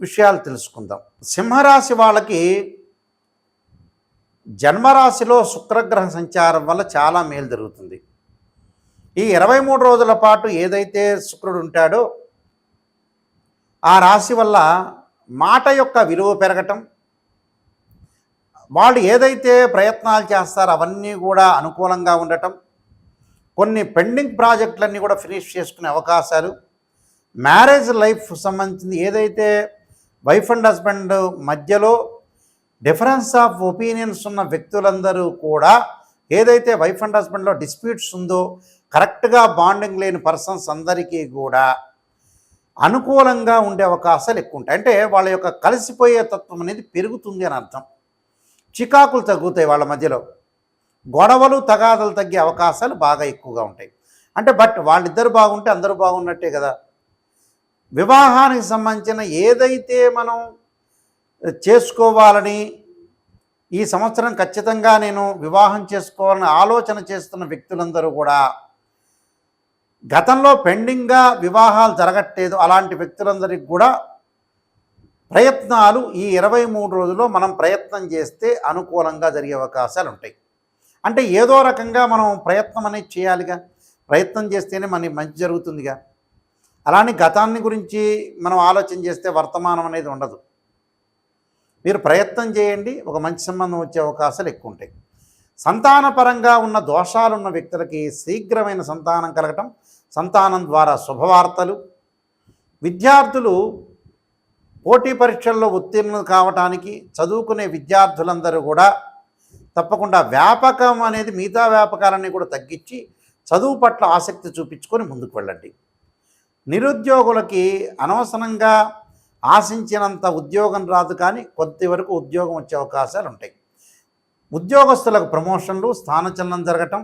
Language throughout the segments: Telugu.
విషయాలు తెలుసుకుందాం. సింహరాశి వాళ్ళకి జన్మరాశిలో శుక్రగ్రహ సంచారం వల్ల చాలా మేలు జరుగుతుంది. ఈ ఇరవై మూడు రోజుల పాటు ఏదైతే శుక్రుడు ఉంటాడో ఆ రాశి వల్ల మాట యొక్క విలువ పెరగటం వాళ్ళు ఏదైతే ప్రయత్నాలు చేస్తారో అవన్నీ కూడా అనుకూలంగా ఉండటం కొన్ని పెండింగ్ ప్రాజెక్టులన్నీ కూడా ఫినిష్ చేసుకునే అవకాశాలు మ్యారేజ్ లైఫ్ సంబంధించింది ఏదైతే వైఫ్ అండ్ హస్బెండ్ మధ్యలో డిఫరెన్స్ ఆఫ్ ఒపీనియన్స్ ఉన్న వ్యక్తులందరూ కూడా ఏదైతే వైఫ్ అండ్ హస్బెండ్లో డిస్ప్యూట్స్ ఉందో కరెక్ట్గా బాండింగ్ లేని పర్సన్స్ అందరికీ కూడా అనుకూలంగా ఉండే అవకాశాలు ఎక్కువ ఉంటాయి. అంటే వాళ్ళ యొక్క కలిసిపోయే తత్వం అనేది పెరుగుతుంది అని అర్థం. చికాకులు తగ్గుతాయి వాళ్ళ మధ్యలో. గొడవలు తగాదలు తగ్గే అవకాశాలు బాగా ఎక్కువగా ఉంటాయి. అంటే బట్ వాళ్ళిద్దరు బాగుంటే అందరూ బాగున్నట్టే కదా. వివాహానికి సంబంధించిన ఏదైతే మనం చేసుకోవాలని ఈ సంవత్సరం ఖచ్చితంగా నేను వివాహం చేసుకోవాలని ఆలోచన చేస్తున్న వ్యక్తులందరూ కూడా గతంలో పెండింగ్గా వివాహాలు జరగట్లేదు అలాంటి వ్యక్తులందరికీ కూడా ప్రయత్నాలు ఈ ఇరవై మూడు రోజుల్లో మనం ప్రయత్నం చేస్తే అనుకూలంగా జరిగే అవకాశాలు ఉంటాయి. అంటే ఏదో రకంగా మనం ప్రయత్నం అనేది చేయాలిగా. ప్రయత్నం చేస్తేనే మనకి మంచి జరుగుతుందిగా. అలానే గతాన్ని గురించి మనం ఆలోచన చేస్తే వర్తమానం అనేది ఉండదు. మీరు ప్రయత్నం చేయండి ఒక మంచి సంబంధం వచ్చే అవకాశాలు ఎక్కువ ఉంటాయి. సంతానపరంగా ఉన్న దోషాలు ఉన్న వ్యక్తులకి శీఘ్రమైన సంతానం కలగటం సంతానం ద్వారా శుభవార్తలు. విద్యార్థులు పోటీ పరీక్షల్లో ఉత్తీర్ణులు కావటానికి చదువుకునే విద్యార్థులందరూ కూడా తప్పకుండా వ్యాపకం అనేది మిగతా వ్యాపకాలన్నీ కూడా తగ్గించి చదువు పట్ల ఆసక్తి చూపించుకొని ముందుకు వెళ్ళండి. నిరుద్యోగులకి అనవసరంగా ఆశించినంత ఉద్యోగం రాదు కానీ కొద్ది వరకు ఉద్యోగం వచ్చే అవకాశాలు ఉంటాయి. ఉద్యోగస్తులకు ప్రమోషన్లు స్థానచలనం జరగటం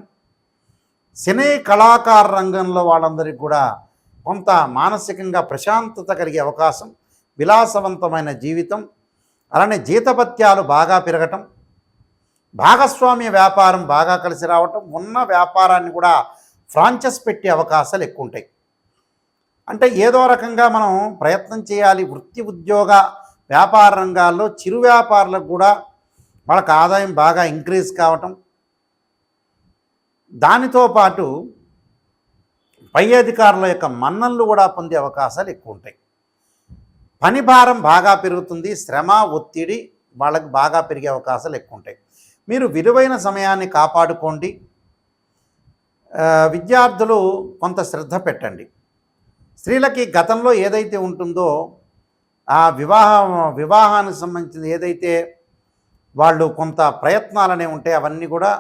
సినీ కళాకార రంగంలో వాళ్ళందరికీ కూడా కొంత మానసికంగా ప్రశాంతత కలిగే అవకాశం విలాసవంతమైన జీవితం అలానే జీతభత్యాలు బాగా పెరగటం భాగస్వామ్య వ్యాపారం బాగా కలిసి రావటం ఉన్న వ్యాపారాన్ని కూడా ఫ్రాంచెస్ పెట్టే అవకాశాలు ఎక్కువ ఉంటాయి. అంటే ఏదో రకంగా మనం ప్రయత్నం చేయాలి. వృత్తి ఉద్యోగ వ్యాపార రంగాల్లో చిరు వ్యాపారులకు కూడా వాళ్ళకి ఆదాయం బాగా ఇంక్రీజ్ కావటం. దానితో పాటు పై అధికారుల యొక్క మన్నన్లు కూడా పొందే అవకాశాలు ఎక్కువ ఉంటాయి. పని భారం బాగా పెరుగుతుంది. శ్రమ ఒత్తిడి వాళ్ళకి బాగా పెరిగే అవకాశాలు ఎక్కువ ఉంటాయి. మీరు విలువైన సమయాన్ని కాపాడుకోండి. విద్యార్థులు కొంత శ్రద్ధ పెట్టండి. స్త్రీలకి గతంలో ఏదైతే ఉంటుందో ఆ వివాహ వివాహానికి సంబంధించిన ఏదైతే వాళ్ళు కొంత ప్రయత్నాలు అనేవి ఉంటాయి అవన్నీ కూడా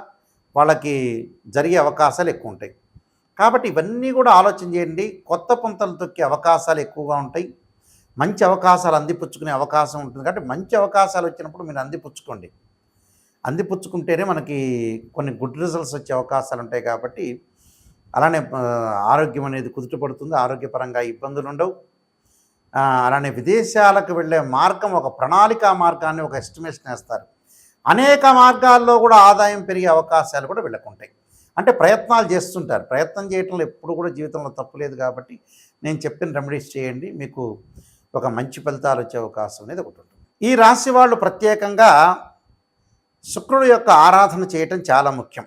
వాళ్ళకి జరిగే అవకాశాలు ఎక్కువ ఉంటాయి. కాబట్టి ఇవన్నీ కూడా ఆలోచన చేయండి. కొత్త పుంతలు తొక్కే అవకాశాలు ఎక్కువగా ఉంటాయి. మంచి అవకాశాలు అందిపుచ్చుకునే అవకాశం ఉంటుంది. కాబట్టి మంచి అవకాశాలు వచ్చినప్పుడు మీరు అందిపుచ్చుకోండి. అందిపుచ్చుకుంటేనే మనకి కొన్ని గుడ్ రిజల్ట్స్ వచ్చే అవకాశాలు ఉంటాయి కాబట్టి అలానే ఆరోగ్యం అనేది కుదుటపడుతుంది. ఆరోగ్యపరంగా ఇబ్బందులు ఉండవు అలానే విదేశాలకు వెళ్ళే మార్గం ఒక ప్రణాళిక మార్గాన్ని ఒక ఎస్టిమేషన్ వేస్తారు. అనేక మార్గాల్లో కూడా ఆదాయం పెరిగే అవకాశాలు కూడా వెళ్ళకుంటాయి. అంటే ప్రయత్నాలు చేస్తుంటారు. ప్రయత్నం చేయటంలో ఎప్పుడు కూడా జీవితంలో తప్పులేదు కాబట్టి నేను చెప్పిన రెమెడీస్ చేయండి. మీకు ఒక మంచి ఫలితాలు వచ్చే అవకాశం అనేది ఒకటి ఉంటుంది. ఈ రాశి వాళ్ళు ప్రత్యేకంగా శుక్రుడు యొక్క ఆరాధన చేయటం చాలా ముఖ్యం.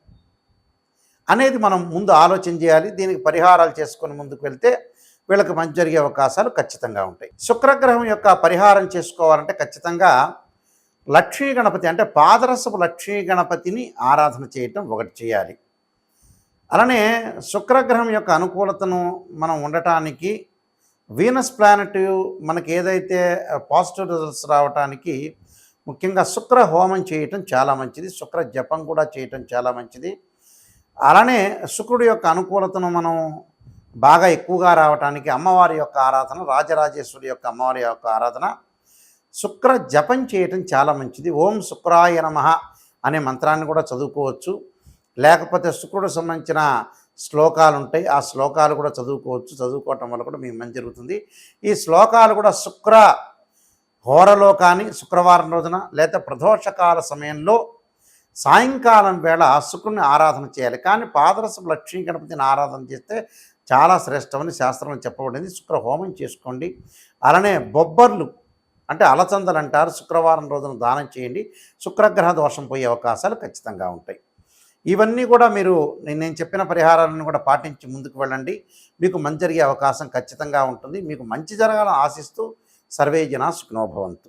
అనేది మనం ముందు ఆలోచన చేయాలి దీనికి పరిహారాలు చేసుకుని ముందుకు వెళ్తే వీళ్ళకి మంచి జరిగే అవకాశాలు ఖచ్చితంగా ఉంటాయి. శుక్రగ్రహం యొక్క పరిహారం చేసుకోవాలంటే ఖచ్చితంగా లక్ష్మీ గణపతి అంటే పాదరసపు లక్ష్మీ గణపతిని ఆరాధన చేయటం ఒకటి చేయాలి. అలానే శుక్రగ్రహం యొక్క అనుకూలతను మనం ఉండటానికి వీనస్ ప్లానెట్ మనకి ఏదైతే పాజిటివ్ రిజల్ట్స్ రావటానికి ముఖ్యంగా శుక్ర హోమం చేయటం చాలా మంచిది శుక్ర జపం కూడా చేయటం చాలా మంచిది. అలానే శుక్రుడి యొక్క అనుకూలతను మనం బాగా ఎక్కువగా రావటానికి అమ్మవారి యొక్క ఆరాధన రాజరాజేశ్వరి యొక్క అమ్మవారి యొక్క ఆరాధన శుక్ర జపం చేయటం చాలా మంచిది. ఓం శుక్రాయ నమ అనే మంత్రాన్ని కూడా చదువుకోవచ్చు. లేకపోతే శుక్రుడు సంబంధించిన శ్లోకాలు ఉంటాయి ఆ శ్లోకాలు కూడా చదువుకోవచ్చు. చదువుకోవటం వల్ల కూడా మీకు మంచి జరుగుతుంది. ఈ శ్లోకాలు కూడా శుక్ర హోరలో కానీ శుక్రవారం రోజున లేదా ప్రదోషకాల సమయంలో సాయంకాలం వేళ శుక్రుని ఆరాధన చేయాలి. కానీ పాదరసపు లక్ష్మీ గణపతిని ఆరాధన చేస్తే చాలా శ్రేష్టమని శాస్త్రంలో చెప్పబడింది. శుక్ర హోమం చేసుకోండి. అలానే బొబ్బర్లు అంటే అలచందలు అంటారు. శుక్రవారం రోజున దానం చేయండి. శుక్రగ్రహ దోషం పోయే అవకాశాలు ఖచ్చితంగా ఉంటాయి. ఇవన్నీ కూడా మీరు నేను చెప్పిన పరిహారాలను కూడా పాటించి ముందుకు వెళ్ళండి. మీకు మంచి జరిగే అవకాశం ఖచ్చితంగా ఉంటుంది. మీకు మంచి జరగాలని ఆశిస్తూ సర్వే జన సుఖనోభవంతు